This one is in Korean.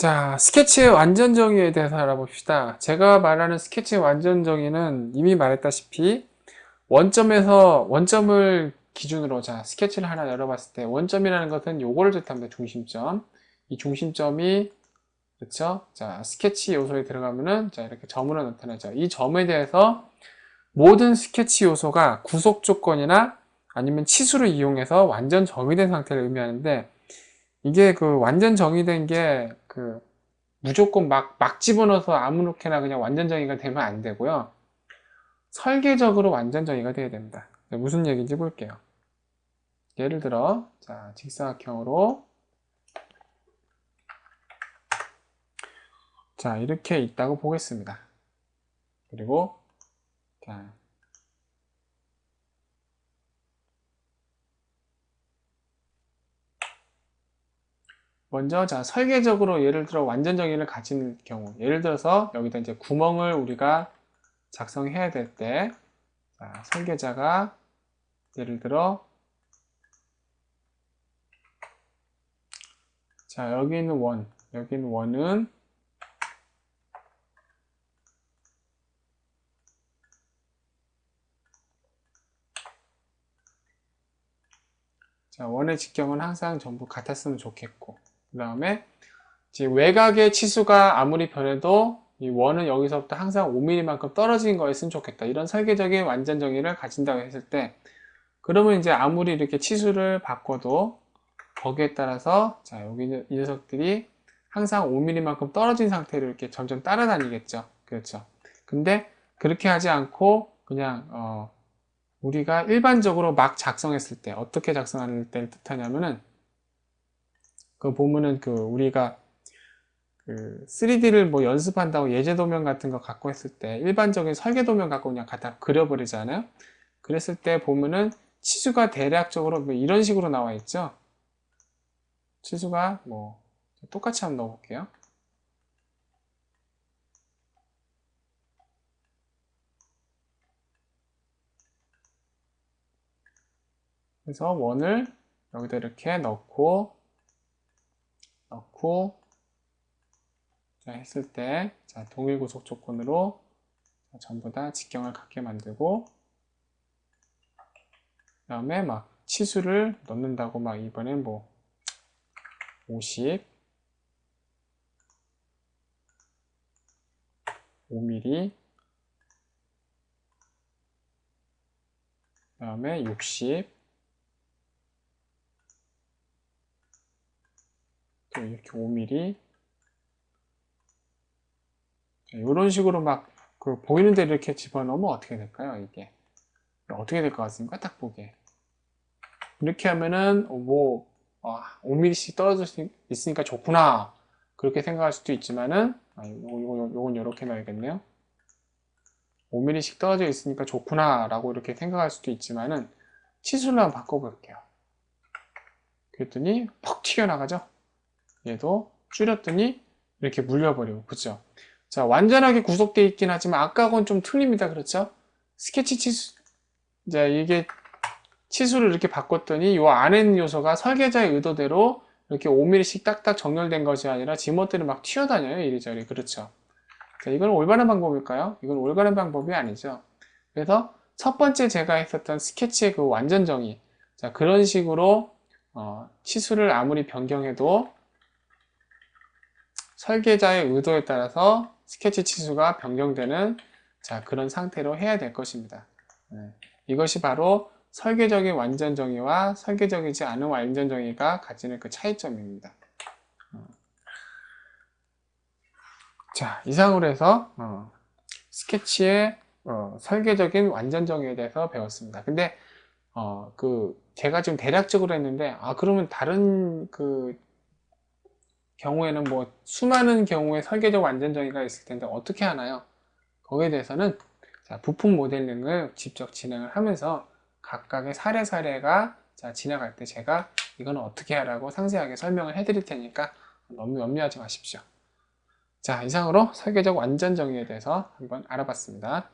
자, 스케치의 완전 정의에 대해서 알아봅시다. 제가 말하는 스케치의 완전 정의는 이미 말했다시피 원점에서 원점을 기준으로 자, 스케치를 하나 열어봤을 때 원점이라는 것은 요거를 뜻합니다. 중심점. 이 중심점이 그렇죠? 자, 스케치 요소에 들어가면은 자, 이렇게 점으로 나타나죠. 이 점에 대해서 모든 스케치 요소가 구속 조건이나 아니면 치수를 이용해서 완전 정의된 상태를 의미하는데 이게 그 완전 정의된 게 그 무조건 막, 막 집어넣어서 아무렇게나 그냥 완전 정의가 되면 안 되고요. 설계적으로 완전 정의가 돼야 됩니다. 무슨 얘기인지 볼게요. 예를 들어, 자, 직사각형으로 자, 이렇게 있다고 보겠습니다. 그리고 자, 먼저 자 설계적으로 예를 들어 완전 정의를 가진 경우 예를 들어서 여기다 이제 구멍을 우리가 작성해야 될 때 설계자가 예를 들어 자 여기 있는 원 여기 있는 원은 자 원의 직경은 항상 전부 같았으면 좋겠고 그 다음에 외곽의 치수가 아무리 변해도 이 원은 여기서부터 항상 5mm만큼 떨어진 거였으면 좋겠다. 이런 설계적인 완전 정의를 가진다고 했을 때 그러면 이제 아무리 이렇게 치수를 바꿔도 거기에 따라서 자 여기 이 녀석들이 항상 5mm만큼 떨어진 상태로 이렇게 점점 따라다니겠죠. 그렇죠. 근데 그렇게 하지 않고 그냥 어 우리가 일반적으로 막 작성했을 때 어떻게 작성할 때를 뜻하냐면은 그 보면은 그 우리가 그 3D를 뭐 연습한다고 예제 도면 같은 거 갖고 했을 때 일반적인 설계 도면 갖고 그냥 갖다 그려버리잖아요. 그랬을 때 보면은 치수가 대략적으로 뭐 이런 식으로 나와 있죠. 치수가 뭐 똑같이 한번 넣어볼게요. 그래서 원을 여기다 이렇게 넣고 넣고 자, 했을 때 자, 동일 구속 조건으로 자, 전부 다 직경을 갖게 만들고 그 다음에 막 치수를 넣는다고 막 이번엔 뭐 50, 5mm 그 다음에 60 이렇게 5mm 이런 식으로 막 그 보이는 대로 이렇게 집어넣으면 어떻게 될까요? 이게. 어떻게 될 것 같습니까? 딱 보기에 이렇게 하면은 뭐 어, 5mm씩 떨어질 수 있으니까 좋구나. 그렇게 생각할 수도 있지만은 아, 요거, 요거, 요건 이렇게 넣어야겠네요. 5mm씩 떨어져 있으니까 좋구나 라고 이렇게 생각할 수도 있지만은 치수를 한번 바꿔볼게요. 그랬더니 퍽 튀겨나가죠 얘도 줄였더니 이렇게 물려버리고 그죠? 자 완전하게 구속되어 있긴 하지만 아까하고는 좀 틀립니다. 그렇죠? 스케치 치수 자 이게 치수를 이렇게 바꿨더니 이 안에 있는 요소가 설계자의 의도대로 이렇게 5mm씩 딱딱 정렬된 것이 아니라 지멋대로 막 튀어다녀요 이리저리. 그렇죠? 자 이건 올바른 방법일까요? 이건 올바른 방법이 아니죠. 그래서 첫 번째 제가 했었던 스케치의 그 완전 정의. 자 그런 식으로 어, 치수를 아무리 변경해도 설계자의 의도에 따라서 스케치 치수가 변경되는 자 그런 상태로 해야 될 것입니다. 네. 이것이 바로 설계적인 완전 정의와 설계적이지 않은 완전 정의가 가지는 그 차이점입니다. 어. 자 이상으로 해서 어, 스케치의 어, 설계적인 완전 정의에 대해서 배웠습니다. 근데 어, 그 제가 지금 대략적으로 했는데 아 그러면 다른 그 경우에는 뭐 수많은 경우에 설계적 완전 정의가 있을 텐데 어떻게 하나요? 거기에 대해서는 자, 부품 모델링을 직접 진행을 하면서 각각의 사례 사례가 자, 지나갈 때 제가 이건 어떻게 하라고 상세하게 설명을 해드릴 테니까 너무 염려하지 마십시오. 자 이상으로 설계적 완전 정의에 대해서 한번 알아봤습니다.